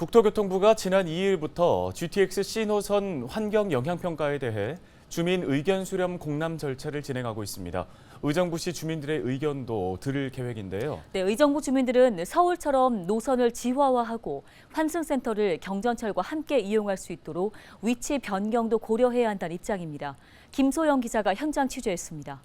국토교통부가 지난 2일부터 GTX C노선 환경 영향평가에 대해 주민 의견 수렴 공람 절차를 진행하고 있습니다. 의정부시 주민들의 의견도 들을 계획인데요. 네, 의정부 주민들은 서울처럼 노선을 지화화하고 환승센터를 경전철과 함께 이용할 수 있도록 위치 변경도 고려해야 한다는 입장입니다. 김소영 기자가 현장 취재했습니다.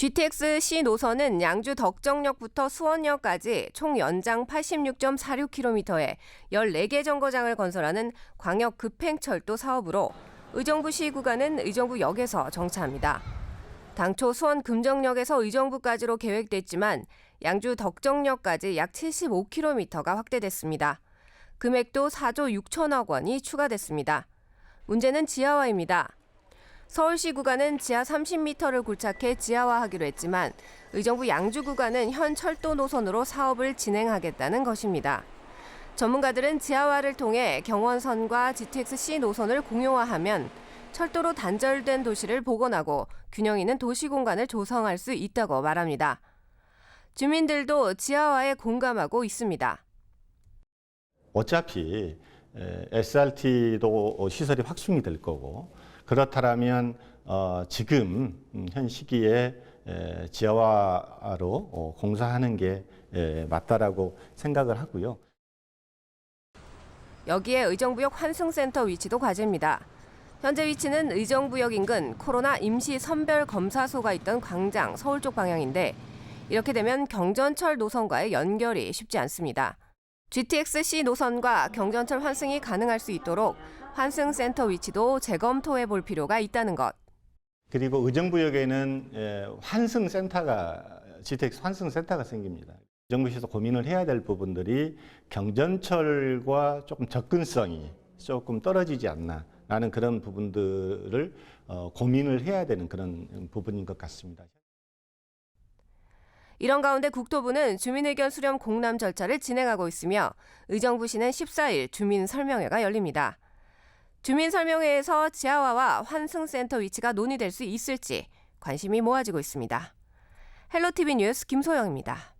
GTX C 노선은 양주 덕정역부터 수원역까지 총 연장 86.46km에 14개 정거장을 건설하는 광역 급행철도 사업으로 의정부시 구간은 의정부역에서 정차합니다. 당초 수원 금정역에서 의정부까지로 계획됐지만 양주 덕정역까지 약 75km가 확대됐습니다. 금액도 4조 6천억 원이 추가됐습니다. 문제는 지하화입니다. 서울시 구간은 지하 30m를 고착해 지하화하기로 했지만 의정부 양주 구간은 현 철도 노선으로 사업을 진행하겠다는 것입니다. 전문가들은 지하화를 통해 경원선과 GTX-C 노선을 공용화하면 철도로 단절된 도시를 복원하고 균형 있는 도시 공간을 조성할 수 있다고 말합니다. 주민들도 지하화에 공감하고 있습니다. 어차피 SRT도 시설이 확충이 될 거고 그렇다면 어, 지금 음, 현 시기에 에, 지하화로 어, 공사하는 게 에, 맞다라고 생각을 하고요. 여기에 의정부역 환승센터 위치도 과제입니다. 현재 위치는 의정부역 인근 코로나 임시 선별 검사소가 있던 광장 서울 쪽 방향인데 이렇게 되면 경전철 노선과의 연결이 쉽지 않습니다. GTX-C 노선과 경전철 환승이 가능할 수 있도록 환승센터 위치도 재검토해 볼 필요가 있다는 것. 그리고 의정부역에는 에, 환승센터가 GTX 환승센터가 생깁니다. 의정부시에서 고민을 해야 될 부분들이 경전철과 조금 접근성이 조금 떨어지지 않나 라는 그런 부분들을 어, 고민을 해야 되는 그런 부분인 것 같습니다. 이런 가운데 국토부는 주민의견 수렴 공람 절차를 진행하고 있으며 의정부시는 14일 주민 설명회가 열립니다. 주민 설명회에서 지하화와 환승센터 위치가 논의될 수 있을지 관심이 모아지고 있습니다. 헬로티비 뉴스 김소영입니다.